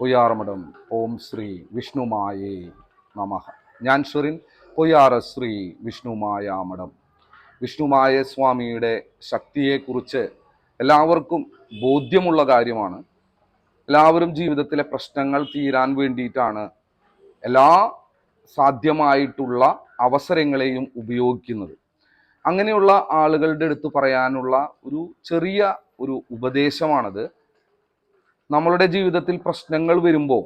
പൊയ്യാറമഠം. ഓം ശ്രീ വിഷ്ണുമായേ നമ. ഞാൻ ഷെറിൻ പൊയ്യാറ ശ്രീ വിഷ്ണുമായ മഠം വിഷ്ണുമായ സ്വാമിയുടെ ശക്തിയെക്കുറിച്ച് എല്ലാവർക്കും ബോധ്യമുള്ള കാര്യമാണ്. എല്ലാവരും ജീവിതത്തിലെ പ്രശ്നങ്ങൾ തീരാൻ വേണ്ടിയിട്ടാണ് എല്ലാ സാധ്യമായിട്ടുള്ള അവസരങ്ങളെയും ഉപയോഗിക്കുന്നത്. അങ്ങനെയുള്ള ആളുകളുടെ അടുത്ത് പറയാനുള്ള ഒരു ചെറിയ ഒരു ഉപദേശമാണത്. നമ്മളുടെ ജീവിതത്തിൽ പ്രശ്നങ്ങൾ വരുമ്പോൾ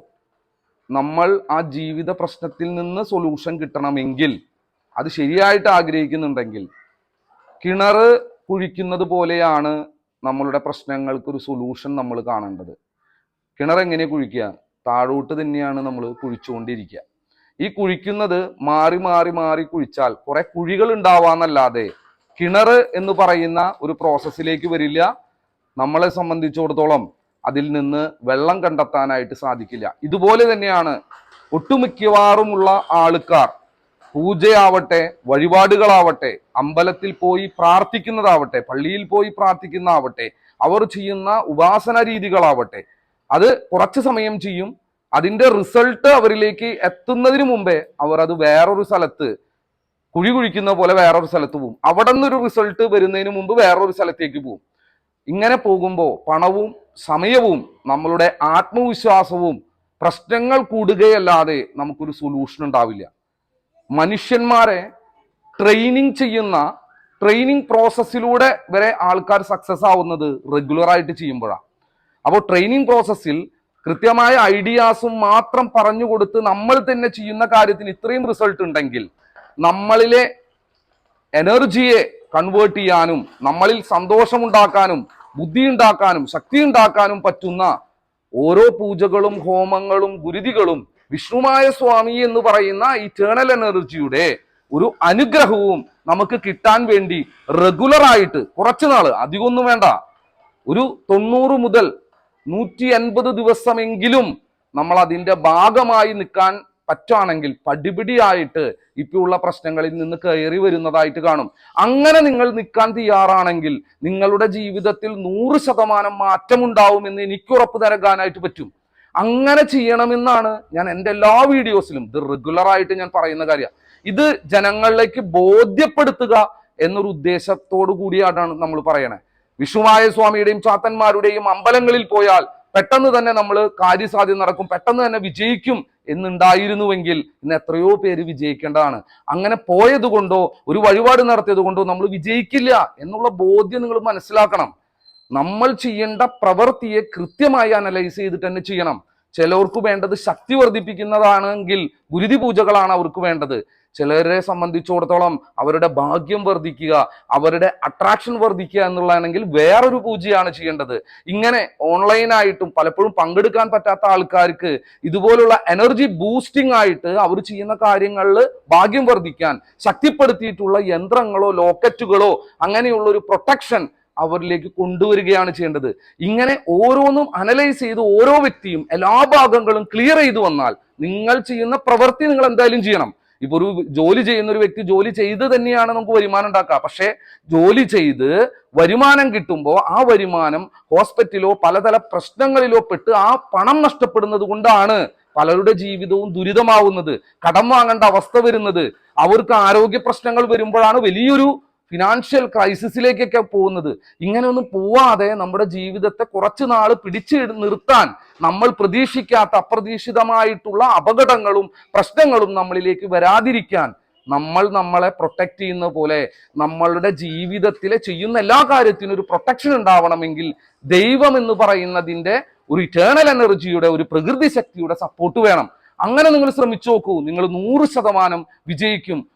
നമ്മൾ ആ ജീവിത പ്രശ്നത്തിൽ നിന്ന് സൊല്യൂഷൻ കിട്ടണമെങ്കിൽ അത് ശരിയായിട്ട് ആഗ്രഹിക്കുന്നുണ്ടെങ്കിൽ കിണർ കുഴിക്കുന്നത് പോലെയാണ് നമ്മളുടെ പ്രശ്നങ്ങൾക്ക് ഒരു സൊല്യൂഷൻ നമ്മൾ കാണേണ്ടത്. കിണർ എങ്ങനെ കുഴിക്കുക? താഴോട്ട് തന്നെയാണ് നമ്മൾ കുഴിച്ചുകൊണ്ടിരിക്കുക. ഈ കുഴിക്കുന്നത് മാറി മാറി മാറി കുഴിച്ചാൽ കുറെ കുഴികൾ ഉണ്ടാവാന്നല്ലാതെ കിണർ എന്ന് പറയുന്ന ഒരു പ്രോസസ്സിലേക്ക് വരില്ല. നമ്മളെ സംബന്ധിച്ചിടത്തോളം അതിൽ നിന്ന് വെള്ളം കണ്ടെത്താനായിട്ട് സാധിക്കില്ല. ഇതുപോലെ തന്നെയാണ് ഒട്ടുമിക്കവാറുമുള്ള ആൾക്കാർ പൂജയാവട്ടെ വഴിപാടുകളാവട്ടെ അമ്പലത്തിൽ പോയി പ്രാർത്ഥിക്കുന്നതാവട്ടെ പള്ളിയിൽ പോയി പ്രാർത്ഥിക്കുന്നതാവട്ടെ അവർ ചെയ്യുന്ന ഉപാസന രീതികളാവട്ടെ അത് കുറച്ച് സമയം ചെയ്യും. അതിന്റെ റിസൾട്ട് അവരിലേക്ക് എത്തുന്നതിന് മുമ്പേ അവർ അത് വേറൊരു സ്ഥലത്ത് കുഴി കുഴിക്കുന്ന പോലെ വേറൊരു സ്ഥലത്ത് പോകും അവിടെ നിന്നൊരു റിസൾട്ട് വരുന്നതിന് മുമ്പ് വേറൊരു സ്ഥലത്തേക്ക് പോകും ഇങ്ങനെ പോകുമ്പോൾ പണവും സമയവും നമ്മളുടെ ആത്മവിശ്വാസവും പ്രശ്നങ്ങൾ കൂടുകയല്ലാതെ നമുക്കൊരു സൊല്യൂഷൻ ഉണ്ടാവില്ല. മനുഷ്യന്മാരെ ട്രെയിനിങ് ചെയ്യുന്ന ട്രെയിനിങ് പ്രോസസ്സിലൂടെ വരെ ആൾക്കാർ സക്സസ് ആവുന്നത് റെഗുലർ ആയിട്ട് ചെയ്യുമ്പോഴാണ് അപ്പോൾ ട്രെയിനിങ് പ്രോസസ്സിൽ കൃത്യമായ ഐഡിയാസും മാത്രം പറഞ്ഞു കൊടുത്ത് നമ്മൾ തന്നെ ചെയ്യുന്ന കാര്യത്തിന് ഇത്രയും റിസൾട്ട് ഉണ്ടെങ്കിൽ നമ്മളിലെ എനർജിയെ കൺവേർട്ട് ചെയ്യാനും നമ്മളിൽ സന്തോഷമുണ്ടാക്കാനും ബുദ്ധി ഉണ്ടാക്കാനും ശക്തി ഉണ്ടാക്കാനും പറ്റുന്ന ഓരോ പൂജകളും ഹോമങ്ങളും ഗുരുതികളും വിഷ്ണുമായ സ്വാമി എന്ന് പറയുന്ന ഇറ്റേണൽ എനർജിയുടെ ഒരു അനുഗ്രഹവും നമുക്ക് കിട്ടാൻ വേണ്ടി റെഗുലർ ആയിട്ട് കുറച്ചു നാൾ അധികമൊന്നും വേണ്ട. ഒരു തൊണ്ണൂറ് മുതൽ നൂറ്റി അൻപത് ദിവസമെങ്കിലും നമ്മൾ അതിന്റെ ഭാഗമായി നിൽക്കാൻ പറ്റുകയാണെങ്കിൽ പടിപിടിയായിട്ട് ഇപ്പോഴുള്ള പ്രശ്നങ്ങളിൽ നിന്ന് കയറി വരുന്നതായിട്ട് കാണും. അങ്ങനെ നിങ്ങൾ നിൽക്കാൻ തയ്യാറാണെങ്കിൽ നിങ്ങളുടെ ജീവിതത്തിൽ നൂറ് ശതമാനം മാറ്റമുണ്ടാവുമെന്ന് എനിക്ക് ഉറപ്പ് നൽകാനായിട്ട് പറ്റും. അങ്ങനെ ചെയ്യണമെന്നാണ് ഞാൻ എന്റെ എല്ലാ വീഡിയോസിലും ഇത് റെഗുലറായിട്ട് ഞാൻ പറയുന്ന കാര്യം. ഇത് ജനങ്ങളിലേക്ക് ബോധ്യപ്പെടുത്തുക എന്നൊരു ഉദ്ദേശത്തോടു കൂടിയാണ് നമ്മൾ പറയണേ. വിഷുവായ സ്വാമിയുടെയും ചാത്തന്മാരുടെയും അമ്പലങ്ങളിൽ പോയാൽ പെട്ടെന്ന് തന്നെ നമ്മൾ കാര്യസാധ്യം നടക്കും. പെട്ടെന്ന് തന്നെ വിജയിക്കും. എന്നുണ്ടായിരുന്നുവെങ്കിൽ ഇന്ന് എത്രയോ പേര് വിജയിക്കേണ്ടതാണ്. അങ്ങനെ പോയതുകൊണ്ടോ ഒരു വഴിപാട് നടത്തിയത് കൊണ്ടോ നമ്മൾ വിജയിക്കില്ല എന്നുള്ള ബോധ്യം നിങ്ങൾ മനസ്സിലാക്കണം. നമ്മൾ ചെയ്യേണ്ട പ്രവൃത്തിയെ കൃത്യമായി അനലൈസ് ചെയ്തിട്ട് തന്നെ ചെയ്യണം. ചിലവർക്ക് വേണ്ടത് ശക്തി വർദ്ധിപ്പിക്കുന്നതാണെങ്കിൽ ഗുരുതി പൂജകളാണ് അവർക്ക് വേണ്ടത്. ചിലരെ സംബന്ധിച്ചിടത്തോളം അവരുടെ ഭാഗ്യം വർദ്ധിക്കുക അവരുടെ അട്രാക്ഷൻ വർദ്ധിക്കുക എന്നുള്ളതാണെങ്കിൽ വേറൊരു പൂജയാണ് ചെയ്യേണ്ടത്. ഇങ്ങനെ ഓൺലൈനായിട്ടും പലപ്പോഴും പങ്കെടുക്കാൻ പറ്റാത്ത ആൾക്കാർക്ക് ഇതുപോലുള്ള എനർജി ബൂസ്റ്റിംഗ് ആയിട്ട് അവർ ചെയ്യുന്ന കാര്യങ്ങളിൽ ഭാഗ്യം വർദ്ധിക്കാൻ ശക്തിപ്പെടുത്തിയിട്ടുള്ള യന്ത്രങ്ങളോ ലോക്കറ്റുകളോ അങ്ങനെയുള്ള ഒരു പ്രൊട്ടക്ഷൻ അവരിലേക്ക് കൊണ്ടുവരികയാണ് ചെയ്യേണ്ടത്. ഇങ്ങനെ ഓരോന്നും അനലൈസ് ചെയ്ത് ഓരോ വ്യക്തിയും എല്ലാ ഭാഗങ്ങളും ക്ലിയർ ചെയ്തു വന്നാൽ നിങ്ങൾ ചെയ്യുന്ന പ്രവൃത്തി നിങ്ങൾ എന്തായാലും ചെയ്യണം. ഇപ്പൊ ഒരു ജോലി ചെയ്യുന്ന ഒരു വ്യക്തി ജോലി ചെയ്ത് തന്നെയാണ് നമുക്ക് വരുമാനം ഉണ്ടാക്കുക. പക്ഷേ ജോലി ചെയ്ത് വരുമാനം കിട്ടുമ്പോൾ ആ വരുമാനം ഹോസ്പിറ്റലിലോ പലതര പ്രശ്നങ്ങളിലോ പെട്ട് ആ പണം നഷ്ടപ്പെടുന്നത് കൊണ്ടാണ് പലരുടെ ജീവിതവും ദുരിതമാവുന്നത്. കടം വാങ്ങേണ്ട അവസ്ഥ വരുന്നത്. അവർക്ക് ആരോഗ്യ പ്രശ്നങ്ങൾ വരുമ്പോഴാണ് വലിയൊരു ഫിനാൻഷ്യൽ ക്രൈസിസിലേക്കൊക്കെ പോകുന്നത്. ഇങ്ങനെയൊന്നും പോവാതെ നമ്മുടെ ജീവിതത്തെ കുറച്ചു നാൾ പിടിച്ചു നിർത്താൻ നമ്മൾ പ്രതീക്ഷിക്കാത്ത അപ്രതീക്ഷിതമായിട്ടുള്ള അപകടങ്ങളും പ്രശ്നങ്ങളും നമ്മളിലേക്ക് വരാതിരിക്കാൻ നമ്മൾ നമ്മളെ പ്രൊട്ടക്റ്റ് ചെയ്യുന്ന പോലെ നമ്മളുടെ ജീവിതത്തിലെ ചെയ്യുന്ന എല്ലാ കാര്യത്തിനും ഒരു പ്രൊട്ടക്ഷൻ ഉണ്ടാവണമെങ്കിൽ ദൈവം എന്ന് പറയുന്നതിന്റെ ഒരു ഇറ്റേണൽ എനർജിയുടെ ഒരു പ്രകൃതി ശക്തിയുടെ സപ്പോർട്ട് വേണം. അങ്ങനെ നിങ്ങൾ ശ്രമിച്ചു നോക്കൂ. നിങ്ങൾ നൂറ് ശതമാനം വിജയിക്കും.